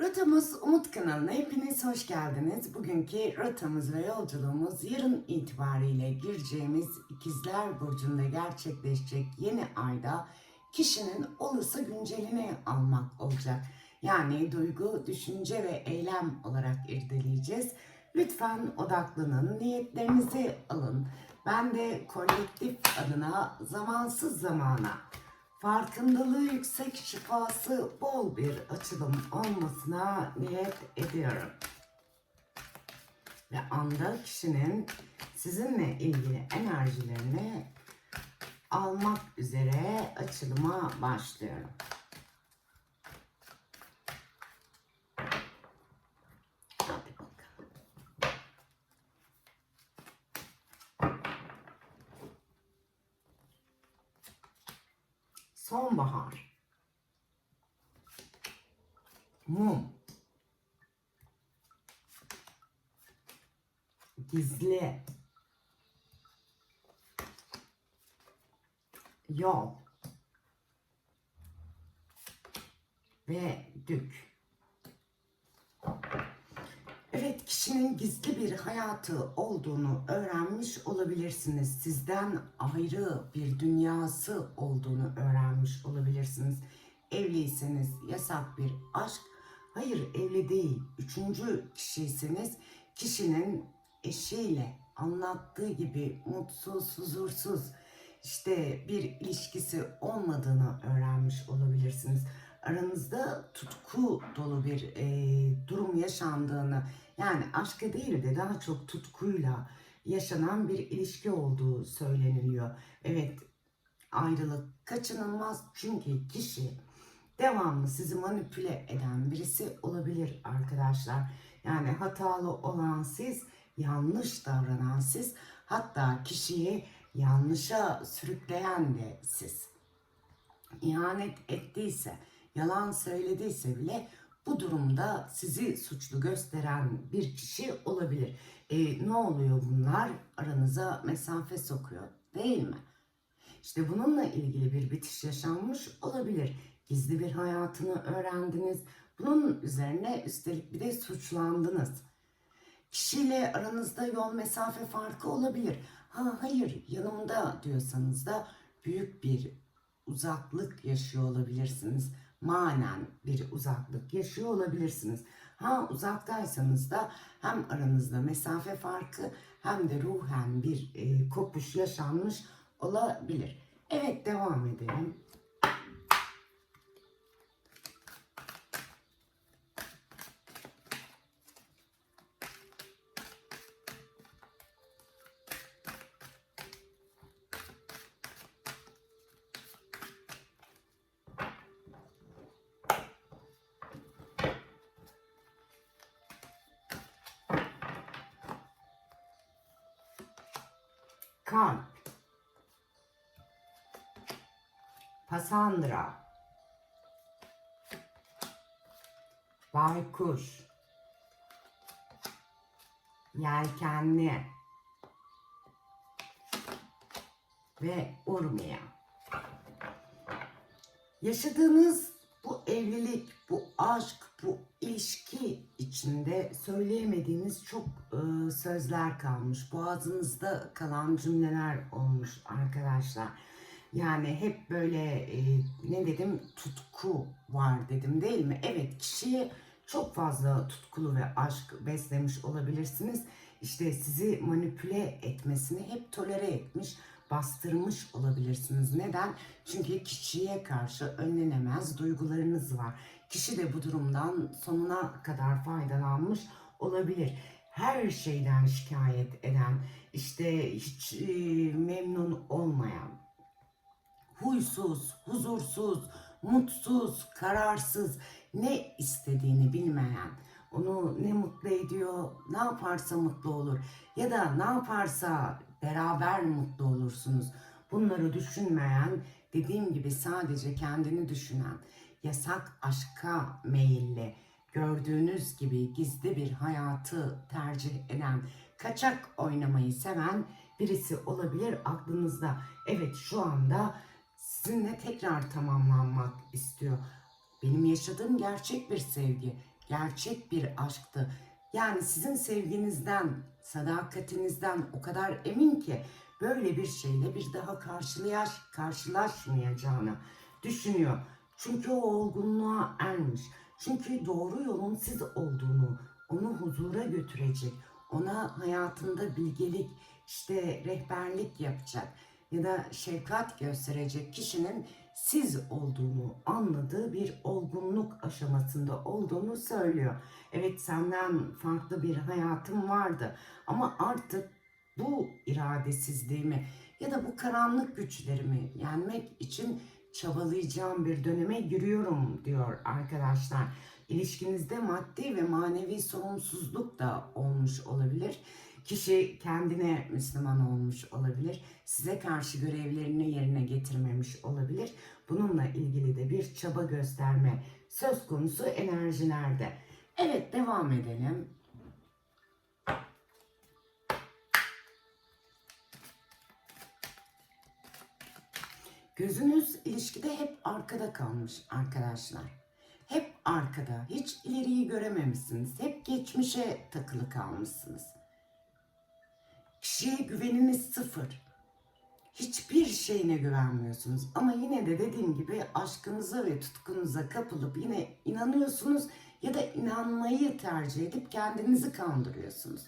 Rotamız Umut kanalına hepiniz hoş geldiniz. Bugünkü rotamız ve yolculuğumuz yarın itibariyle gireceğimiz İkizler Burcu'nda gerçekleşecek yeni ayda kişinin olası güncelini almak olacak. Yani duygu, düşünce ve eylem olarak irdeleyeceğiz. Lütfen odaklanın, niyetlerinizi alın. Ben de kolektif adına zamansız zamana farkındalığı yüksek şifası bol bir açılım olmasına niyet ediyorum. Ve anda kişinin sizinle ilgili enerjilerini almak üzere açılıma başlıyorum. Sonbahar. Mum. Gizli. Yol. Ve dük. Evet, kişinin gizli bir hayatı olduğunu öğrenmiş olabilirsiniz. Sizden ayrı bir dünyası olduğunu öğrenmiş olabilirsiniz. Evliyseniz yasak bir aşk. Hayır, evli değil. Üçüncü kişiyseniz kişinin eşiyle anlattığı gibi mutsuz, huzursuz, işte bir ilişkisi olmadığını öğrenmiş olabilirsiniz aranızda tutku dolu bir e, durum yaşandığını yani aşka değil de daha çok tutkuyla yaşanan bir ilişki olduğu söyleniliyor. Evet ayrılık kaçınılmaz çünkü kişi devamlı sizi manipüle eden birisi olabilir arkadaşlar. Yani hatalı olan siz, yanlış davranan siz, hatta kişiyi yanlışa sürükleyen de siz. İhanet ettiyse, yalan söylediyse bile bu durumda sizi suçlu gösteren bir kişi olabilir. E, ne oluyor bunlar? Aranıza mesafe sokuyor değil mi? İşte bununla ilgili bir bitiş yaşanmış olabilir. Gizli bir hayatını öğrendiniz. Bunun üzerine üstelik bir de suçlandınız. Kişiyle aranızda yol mesafe farkı olabilir. Ha hayır yanımda diyorsanız da büyük bir uzaklık yaşıyor olabilirsiniz manen bir uzaklık yaşıyor olabilirsiniz. Ha uzaktaysanız da hem aranızda mesafe farkı hem de ruhen bir e, kopuş yaşanmış olabilir. Evet devam edelim. Kalp. Pasandra. Baykuş. Yelkenli. Ve Urmiya. Yaşadığınız evlilik, bu aşk, bu ilişki içinde söyleyemediğiniz çok e, sözler kalmış. Boğazınızda kalan cümleler olmuş arkadaşlar. Yani hep böyle e, ne dedim tutku var dedim değil mi? Evet kişiye çok fazla tutkulu ve aşk beslemiş olabilirsiniz. İşte sizi manipüle etmesini hep tolere etmiş, bastırmış olabilirsiniz. Neden? Çünkü kişiye karşı önlenemez duygularınız var. Kişi de bu durumdan sonuna kadar faydalanmış olabilir. Her şeyden şikayet eden, işte hiç e, memnun olmayan, huysuz, huzursuz, mutsuz, kararsız, ne istediğini bilmeyen, onu ne mutlu ediyor, ne yaparsa mutlu olur ya da ne yaparsa beraber mutlu olursunuz. Bunları düşünmeyen, dediğim gibi sadece kendini düşünen, yasak aşka meyilli, gördüğünüz gibi gizli bir hayatı tercih eden, kaçak oynamayı seven birisi olabilir aklınızda. Evet şu anda sizinle tekrar tamamlanmak istiyor. Benim yaşadığım gerçek bir sevgi. gerçek bir aşktı. Yani sizin sevginizden, sadakatinizden o kadar emin ki böyle bir şeyle bir daha karşılayaş, karşılaşmayacağını düşünüyor. Çünkü o olgunluğa ermiş. Çünkü doğru yolun siz olduğunu, onu huzura götürecek, ona hayatında bilgelik, işte rehberlik yapacak ya da şefkat gösterecek kişinin siz olduğunu anladığı bir olgunluk aşamasında olduğunu söylüyor. Evet senden farklı bir hayatım vardı ama artık bu iradesizliğimi ya da bu karanlık güçlerimi yenmek için çabalayacağım bir döneme giriyorum diyor arkadaşlar. İlişkinizde maddi ve manevi sorumsuzluk da olmuş olabilir. Kişi kendine Müslüman olmuş olabilir. Size karşı görevlerini yerine getirmemiş olabilir. Bununla ilgili de bir çaba gösterme söz konusu enerjilerde. Evet devam edelim. Gözünüz ilişkide hep arkada kalmış arkadaşlar. Hep arkada. Hiç ileriyi görememişsiniz. Hep geçmişe takılı kalmışsınız. Kişiye güveniniz sıfır. Hiçbir şeyine güvenmiyorsunuz. Ama yine de dediğim gibi aşkınıza ve tutkunuza kapılıp yine inanıyorsunuz ya da inanmayı tercih edip kendinizi kandırıyorsunuz.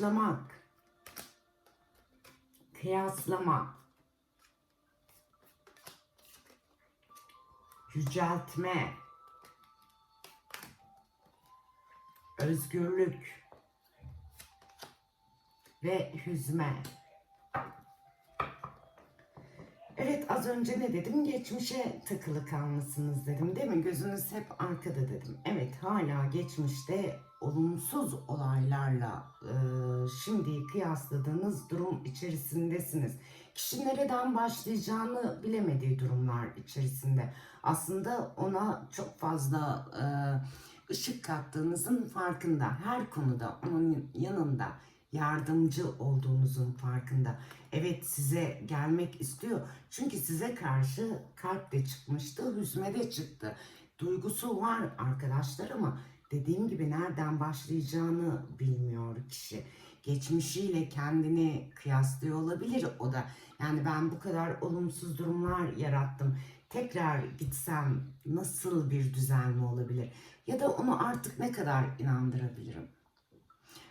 Başlamak, kıyaslama, yüceltme, özgürlük ve hüzme. Evet az önce ne dedim? Geçmişe takılı kalmışsınız dedim değil mi? Gözünüz hep arkada dedim. Evet hala geçmişte olumsuz olaylarla e, şimdi kıyasladığınız durum içerisindesiniz. Kişi nereden başlayacağını bilemediği durumlar içerisinde. Aslında ona çok fazla e, ışık kattığınızın farkında. Her konuda onun yanında yardımcı olduğunuzun farkında. Evet size gelmek istiyor. Çünkü size karşı kalp de çıkmıştı, hüzme de çıktı. Duygusu var arkadaşlar ama dediğim gibi nereden başlayacağını bilmiyor kişi. Geçmişiyle kendini kıyaslıyor olabilir o da. Yani ben bu kadar olumsuz durumlar yarattım. Tekrar gitsem nasıl bir düzelme olabilir? Ya da onu artık ne kadar inandırabilirim?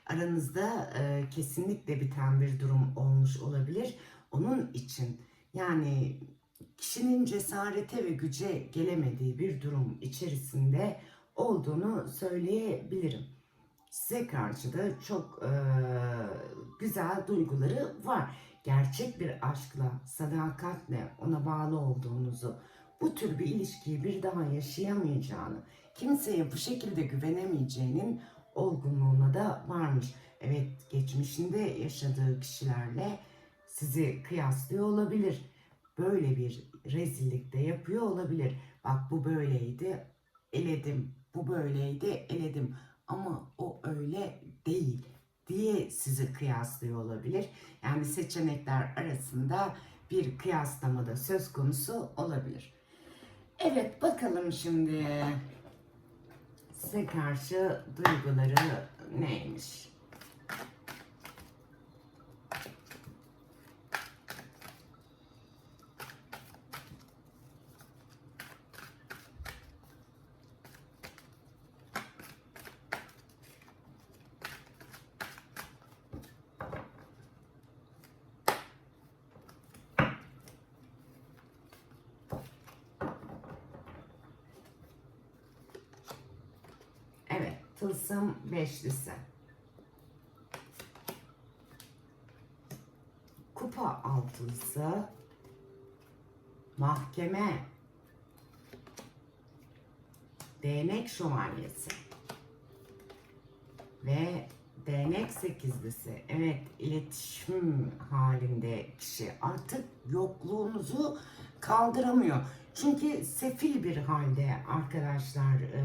aranızda e, kesinlikle biten bir durum olmuş olabilir. Onun için yani kişinin cesarete ve güce gelemediği bir durum içerisinde olduğunu söyleyebilirim. Size karşı da çok e, güzel duyguları var. Gerçek bir aşkla, sadakatle ona bağlı olduğunuzu, bu tür bir ilişkiyi bir daha yaşayamayacağını, kimseye bu şekilde güvenemeyeceğinin olgunluğuna da varmış. Evet geçmişinde yaşadığı kişilerle sizi kıyaslıyor olabilir. Böyle bir rezillik de yapıyor olabilir. Bak bu böyleydi, eledim. Bu böyleydi, eledim. Ama o öyle değil diye sizi kıyaslıyor olabilir. Yani seçenekler arasında bir kıyaslamada söz konusu olabilir. Evet bakalım şimdi size karşı duyguları neymiş? Evet, tılsım beşlisi. Kupa altılısı. Mahkeme. Değnek şövalyesi. Ve Değnek sekizlisi. Evet iletişim halinde kişi artık yokluğunuzu kaldıramıyor. Çünkü sefil bir halde arkadaşlar e,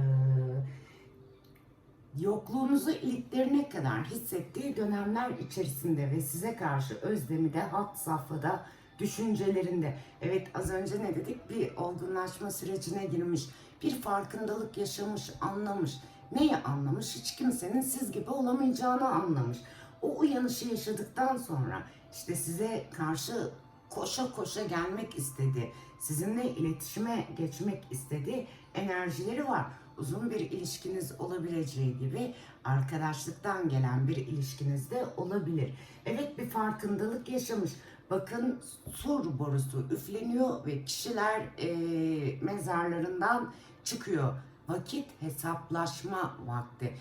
yokluğunuzu iliklerine kadar hissettiği dönemler içerisinde ve size karşı özlemi de hat safhada düşüncelerinde. Evet az önce ne dedik? Bir olgunlaşma sürecine girmiş, bir farkındalık yaşamış, anlamış. Neyi anlamış? Hiç kimsenin siz gibi olamayacağını anlamış. O uyanışı yaşadıktan sonra işte size karşı koşa koşa gelmek istedi. Sizinle iletişime geçmek istedi. Enerjileri var. Uzun bir ilişkiniz olabileceği gibi arkadaşlıktan gelen bir ilişkiniz de olabilir. Evet bir farkındalık yaşamış. Bakın sur borusu üfleniyor ve kişiler eee, mezarlarından çıkıyor. Vakit hesaplaşma vakti.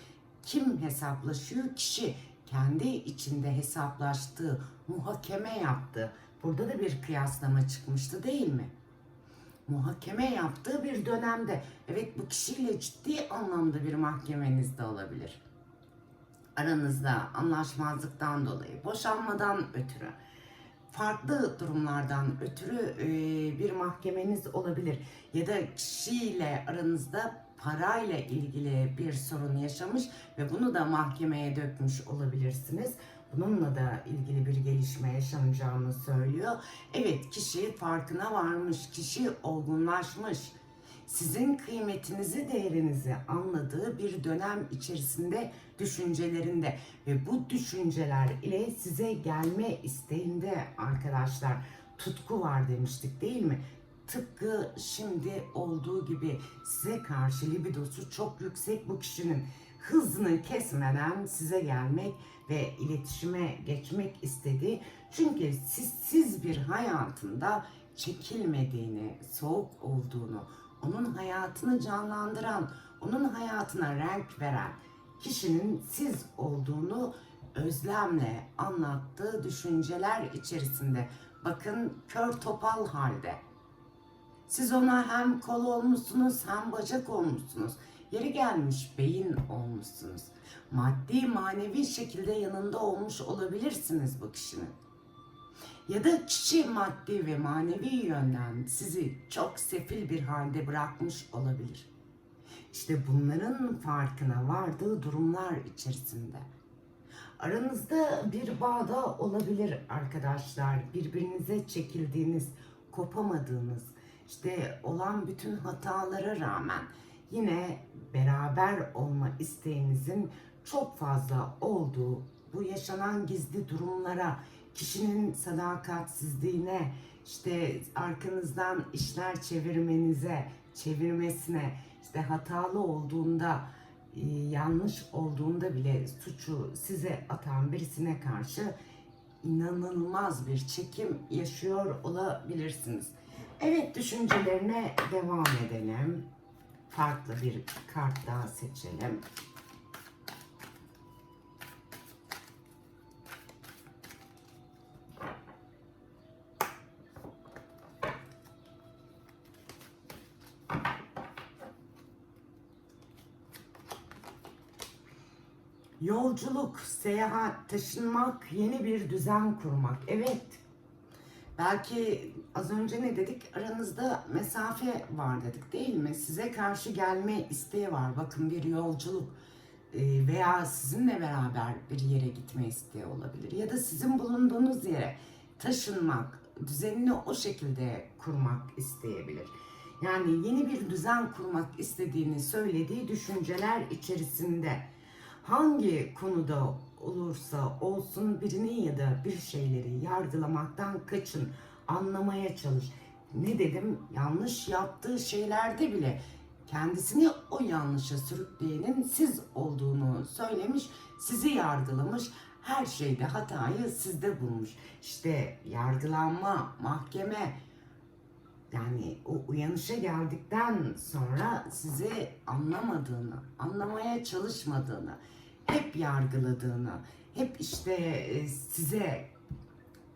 Kim hesaplaşıyor? Kişi kendi içinde hesaplaştığı, muhakeme yaptı. Burada da bir kıyaslama çıkmıştı değil mi? Muhakeme yaptığı bir dönemde. Evet bu kişiyle ciddi anlamda bir mahkemeniz de olabilir. Aranızda anlaşmazlıktan dolayı, boşanmadan ötürü, farklı durumlardan ötürü e, bir mahkemeniz olabilir. Ya da kişiyle aranızda parayla ilgili bir sorun yaşamış ve bunu da mahkemeye dökmüş olabilirsiniz. Bununla da ilgili bir gelişme yaşanacağını söylüyor. Evet kişi farkına varmış, kişi olgunlaşmış. Sizin kıymetinizi, değerinizi anladığı bir dönem içerisinde düşüncelerinde ve bu düşünceler ile size gelme isteğinde arkadaşlar tutku var demiştik değil mi? Tıpkı şimdi olduğu gibi size karşı libidosu çok yüksek bu kişinin hızını kesmeden size gelmek ve iletişime geçmek istedi. Çünkü siz, siz bir hayatında çekilmediğini, soğuk olduğunu, onun hayatını canlandıran, onun hayatına renk veren kişinin siz olduğunu özlemle anlattığı düşünceler içerisinde. Bakın kör topal halde. Siz ona hem kol olmuşsunuz hem bacak olmuşsunuz. Yeri gelmiş beyin olmuşsunuz. Maddi manevi şekilde yanında olmuş olabilirsiniz bu kişinin. Ya da kişi maddi ve manevi yönden sizi çok sefil bir halde bırakmış olabilir. İşte bunların farkına vardığı durumlar içerisinde. Aranızda bir bağda olabilir arkadaşlar. Birbirinize çekildiğiniz, kopamadığınız, işte olan bütün hatalara rağmen yine beraber olma isteğinizin çok fazla olduğu bu yaşanan gizli durumlara, kişinin sadakatsizliğine, işte arkanızdan işler çevirmenize, çevirmesine, işte hatalı olduğunda, e, yanlış olduğunda bile suçu size atan birisine karşı inanılmaz bir çekim yaşıyor olabilirsiniz. Evet düşüncelerine devam edelim. Farklı bir kart daha seçelim. Yolculuk, seyahat, taşınmak, yeni bir düzen kurmak. Evet. Belki az önce ne dedik? Aranızda mesafe var dedik değil mi? Size karşı gelme isteği var. Bakın bir yolculuk e, veya sizinle beraber bir yere gitme isteği olabilir. Ya da sizin bulunduğunuz yere taşınmak, düzenini o şekilde kurmak isteyebilir. Yani yeni bir düzen kurmak istediğini söylediği düşünceler içerisinde hangi konuda olursa olsun birini ya da bir şeyleri yargılamaktan kaçın, anlamaya çalış. Ne dedim? Yanlış yaptığı şeylerde bile kendisini o yanlışa sürükleyenin siz olduğunu söylemiş, sizi yargılamış, her şeyde hatayı sizde bulmuş. İşte yargılanma, mahkeme, yani o uyanışa geldikten sonra sizi anlamadığını, anlamaya çalışmadığını, hep yargıladığını, hep işte e, size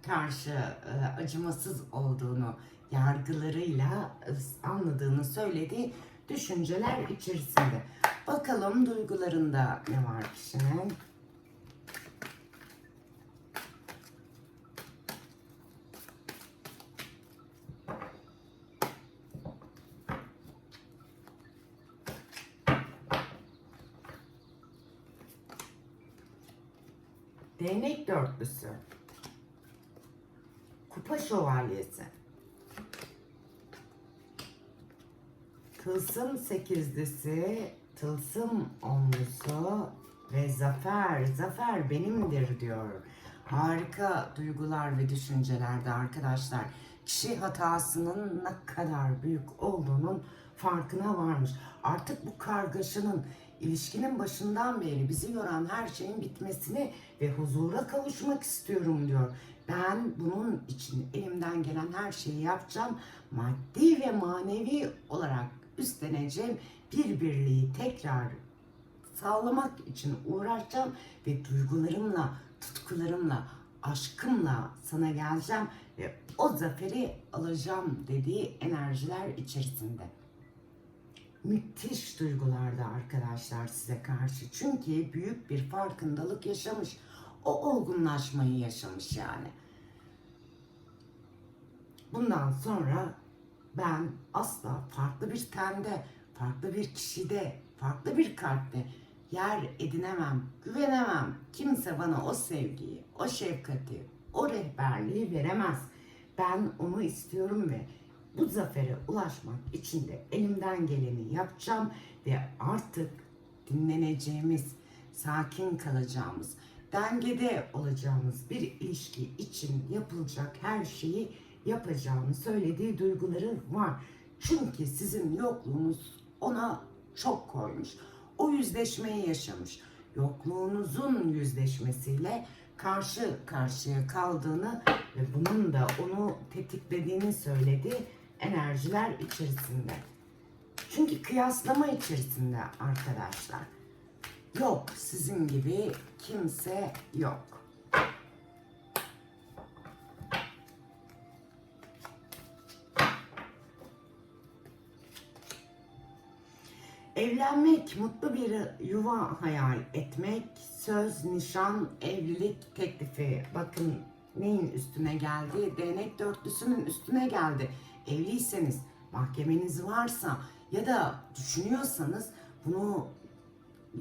karşı e, acımasız olduğunu yargılarıyla e, anladığını söylediği düşünceler içerisinde. Bakalım duygularında ne var kişinin? Değnek dörtlüsü. Kupa şövalyesi. Tılsım sekizlisi, tılsım onlusu ve zafer, zafer benimdir diyor. Harika duygular ve düşüncelerde arkadaşlar. Kişi hatasının ne kadar büyük olduğunun farkına varmış. Artık bu kargaşanın ilişkinin başından beri bizi yoran her şeyin bitmesini ve huzura kavuşmak istiyorum diyor. Ben bunun için elimden gelen her şeyi yapacağım. Maddi ve manevi olarak üstleneceğim bir birliği tekrar sağlamak için uğraşacağım ve duygularımla, tutkularımla, aşkımla sana geleceğim ve o zaferi alacağım dediği enerjiler içerisinde. Müthiş duygularda arkadaşlar size karşı. Çünkü büyük bir farkındalık yaşamış. O olgunlaşmayı yaşamış yani. Bundan sonra ben asla farklı bir tende, farklı bir kişide, farklı bir kalpte yer edinemem, güvenemem. Kimse bana o sevgiyi, o şefkati, o rehberliği veremez. Ben onu istiyorum ve bu zafere ulaşmak için de elimden geleni yapacağım ve artık dinleneceğimiz, sakin kalacağımız, dengede olacağımız bir ilişki için yapılacak her şeyi yapacağını söylediği duyguları var. Çünkü sizin yokluğunuz ona çok koymuş. O yüzleşmeyi yaşamış. Yokluğunuzun yüzleşmesiyle karşı karşıya kaldığını ve bunun da onu tetiklediğini söyledi enerjiler içerisinde. Çünkü kıyaslama içerisinde arkadaşlar. Yok sizin gibi kimse yok. Evlenmek, mutlu bir yuva hayal etmek, söz, nişan, evlilik teklifi. Bakın neyin üstüne geldi? Değnek dörtlüsünün üstüne geldi. Evliyseniz, mahkemeniz varsa ya da düşünüyorsanız bunu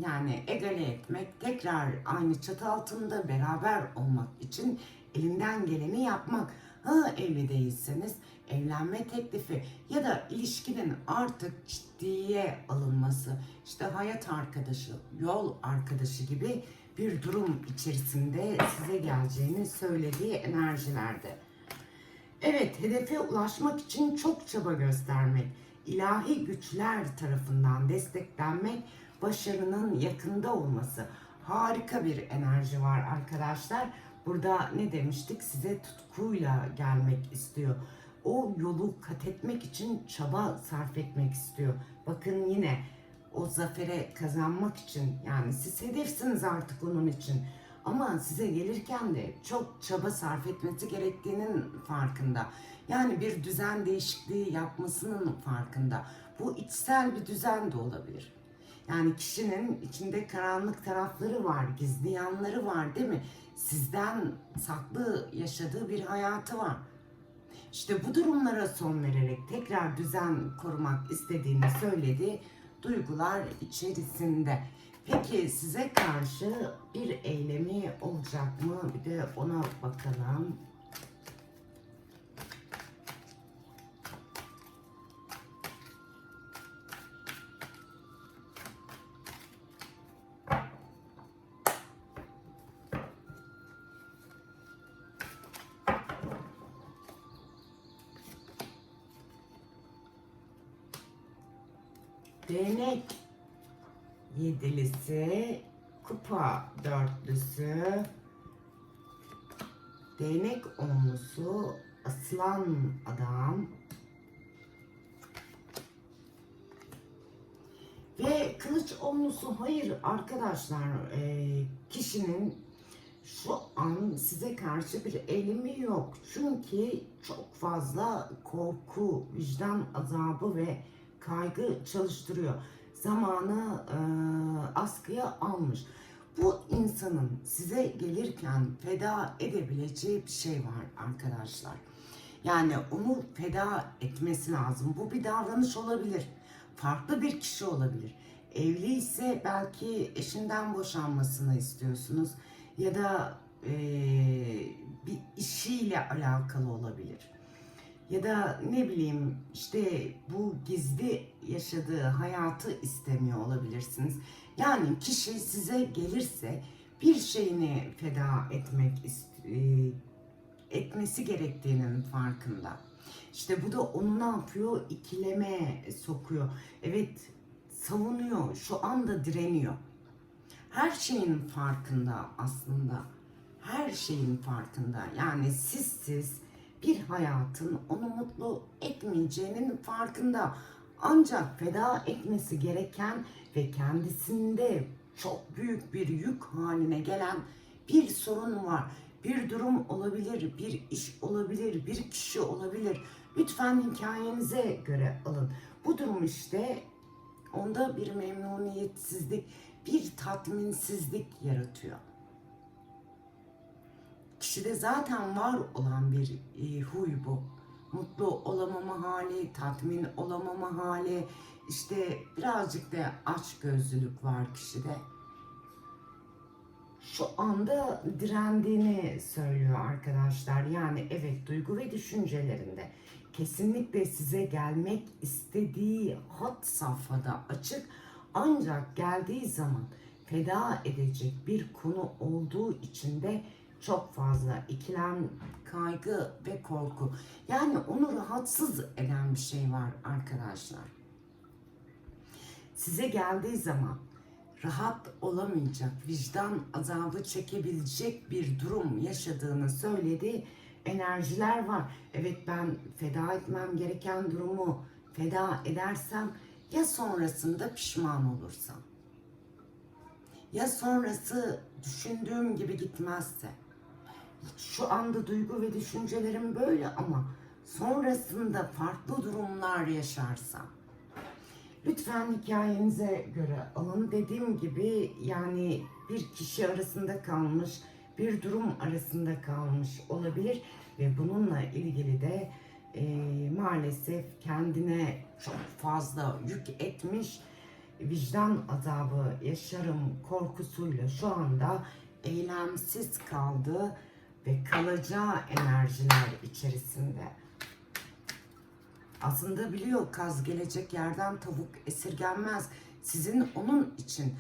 yani egale etmek, tekrar aynı çatı altında beraber olmak için elinden geleni yapmak. Ha evli değilseniz evlenme teklifi ya da ilişkinin artık ciddiye alınması, işte hayat arkadaşı, yol arkadaşı gibi bir durum içerisinde size geleceğini söylediği enerjilerde. Evet, hedefe ulaşmak için çok çaba göstermek, ilahi güçler tarafından desteklenmek, başarının yakında olması. Harika bir enerji var arkadaşlar. Burada ne demiştik? Size tutkuyla gelmek istiyor. O yolu kat etmek için çaba sarf etmek istiyor. Bakın yine o zafere kazanmak için yani siz hedefsiniz artık onun için. Ama size gelirken de çok çaba sarf etmesi gerektiğinin farkında. Yani bir düzen değişikliği yapmasının farkında. Bu içsel bir düzen de olabilir. Yani kişinin içinde karanlık tarafları var, gizli yanları var değil mi? Sizden saklı yaşadığı bir hayatı var. İşte bu durumlara son vererek tekrar düzen korumak istediğini söyledi. Duygular içerisinde. Peki size karşı bir eylemi olacak mı? Bir de ona bakalım. Yedilisi, kupa dörtlüsü, değnek onlusu, aslan adam ve kılıç onlusu. Hayır arkadaşlar, e, kişinin şu an size karşı bir eylemi yok. Çünkü çok fazla korku, vicdan azabı ve kaygı çalıştırıyor. Zamanı e, askıya almış. Bu insanın size gelirken feda edebileceği bir şey var arkadaşlar. Yani onu feda etmesi lazım. Bu bir davranış olabilir. Farklı bir kişi olabilir. Evli ise belki eşinden boşanmasını istiyorsunuz. Ya da e, bir işiyle alakalı olabilir. Ya da ne bileyim işte bu gizli yaşadığı hayatı istemiyor olabilirsiniz. Yani kişi size gelirse bir şeyini feda etmek e, etmesi gerektiğinin farkında. İşte bu da onu ne yapıyor? İkileme sokuyor. Evet savunuyor. Şu anda direniyor. Her şeyin farkında aslında. Her şeyin farkında. Yani sizsiz bir hayatın onu mutlu etmeyeceğinin farkında. Ancak feda etmesi gereken ve kendisinde çok büyük bir yük haline gelen bir sorun var. Bir durum olabilir, bir iş olabilir, bir kişi olabilir. Lütfen hikayenize göre alın. Bu durum işte onda bir memnuniyetsizlik, bir tatminsizlik yaratıyor. Kişide zaten var olan bir e, huy bu. Mutlu olamama hali, tatmin olamama hali, işte birazcık da aç gözlülük var kişide. Şu anda direndiğini söylüyor arkadaşlar. Yani evet duygu ve düşüncelerinde kesinlikle size gelmek istediği hat safhada açık ancak geldiği zaman feda edecek bir konu olduğu için de çok fazla ikilem, kaygı ve korku. Yani onu rahatsız eden bir şey var arkadaşlar. Size geldiği zaman rahat olamayacak, vicdan azabı çekebilecek bir durum yaşadığını söyledi. Enerjiler var. Evet ben feda etmem gereken durumu feda edersem ya sonrasında pişman olursam ya sonrası düşündüğüm gibi gitmezse şu anda duygu ve düşüncelerim böyle ama sonrasında farklı durumlar yaşarsam lütfen hikayenize göre alın. Dediğim gibi yani bir kişi arasında kalmış, bir durum arasında kalmış olabilir ve bununla ilgili de e, maalesef kendine çok fazla yük etmiş vicdan azabı yaşarım korkusuyla şu anda eylemsiz kaldı ve kalacağı enerjiler içerisinde. Aslında biliyor kaz gelecek yerden tavuk esirgenmez. Sizin onun için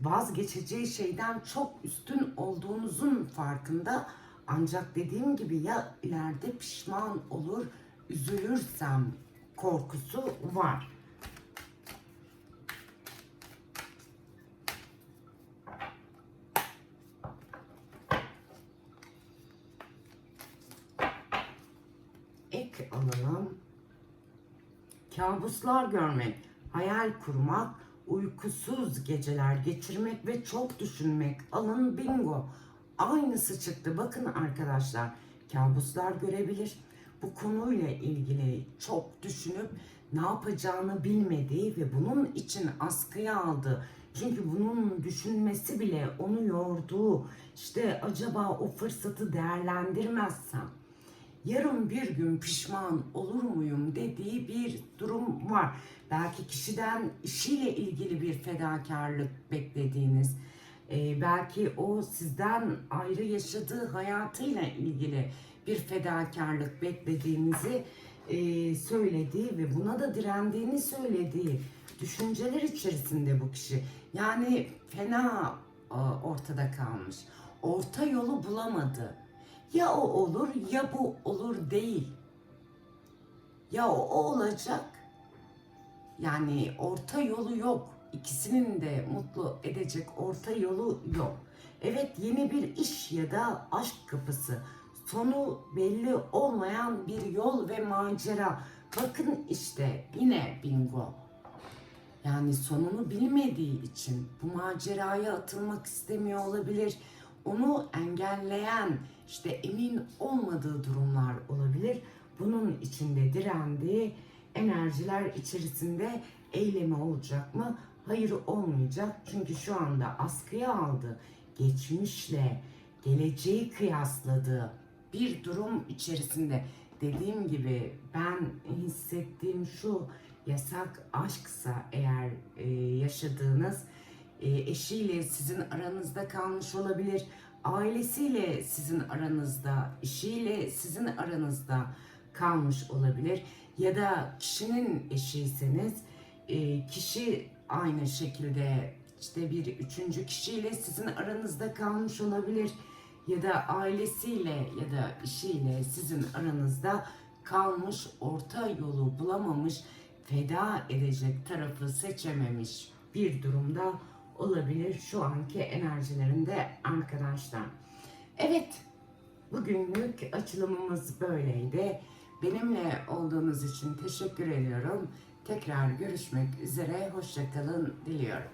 vazgeçeceği şeyden çok üstün olduğunuzun farkında. Ancak dediğim gibi ya ileride pişman olur, üzülürsem korkusu var. Kabuslar görmek, hayal kurmak, uykusuz geceler geçirmek ve çok düşünmek. Alın bingo. Aynısı çıktı. Bakın arkadaşlar, kabuslar görebilir. Bu konuyla ilgili çok düşünüp ne yapacağını bilmediği ve bunun için askıya aldı. Çünkü bunun düşünmesi bile onu yorduğu. İşte acaba o fırsatı değerlendirmezsem yarın bir gün pişman olur muyum dediği bir durum var. Belki kişiden işiyle ilgili bir fedakarlık beklediğiniz, e, belki o sizden ayrı yaşadığı hayatıyla ilgili bir fedakarlık beklediğinizi e, söylediği ve buna da direndiğini söylediği düşünceler içerisinde bu kişi. Yani fena e, ortada kalmış. Orta yolu bulamadı. Ya o olur ya bu olur değil. Ya o, o olacak. Yani orta yolu yok. İkisinin de mutlu edecek orta yolu yok. Evet yeni bir iş ya da aşk kapısı. Sonu belli olmayan bir yol ve macera. Bakın işte yine bingo. Yani sonunu bilmediği için bu maceraya atılmak istemiyor olabilir. Onu engelleyen işte emin olmadığı durumlar olabilir. Bunun içinde direndiği enerjiler içerisinde eylemi olacak mı? Hayır olmayacak. Çünkü şu anda askıya aldı. Geçmişle geleceği kıyasladığı bir durum içerisinde dediğim gibi ben hissettiğim şu yasak aşksa eğer e, yaşadığınız e, eşiyle sizin aranızda kalmış olabilir. Ailesiyle sizin aranızda, işiyle sizin aranızda kalmış olabilir. Ya da kişinin eşiyseniz e, kişi aynı şekilde işte bir üçüncü kişiyle sizin aranızda kalmış olabilir. Ya da ailesiyle ya da işiyle sizin aranızda kalmış, orta yolu bulamamış, feda edecek tarafı seçememiş bir durumda olabilir şu anki enerjilerinde arkadaşlar. Evet, bugünlük açılımımız böyleydi. Benimle olduğunuz için teşekkür ediyorum. Tekrar görüşmek üzere, hoşçakalın diliyorum.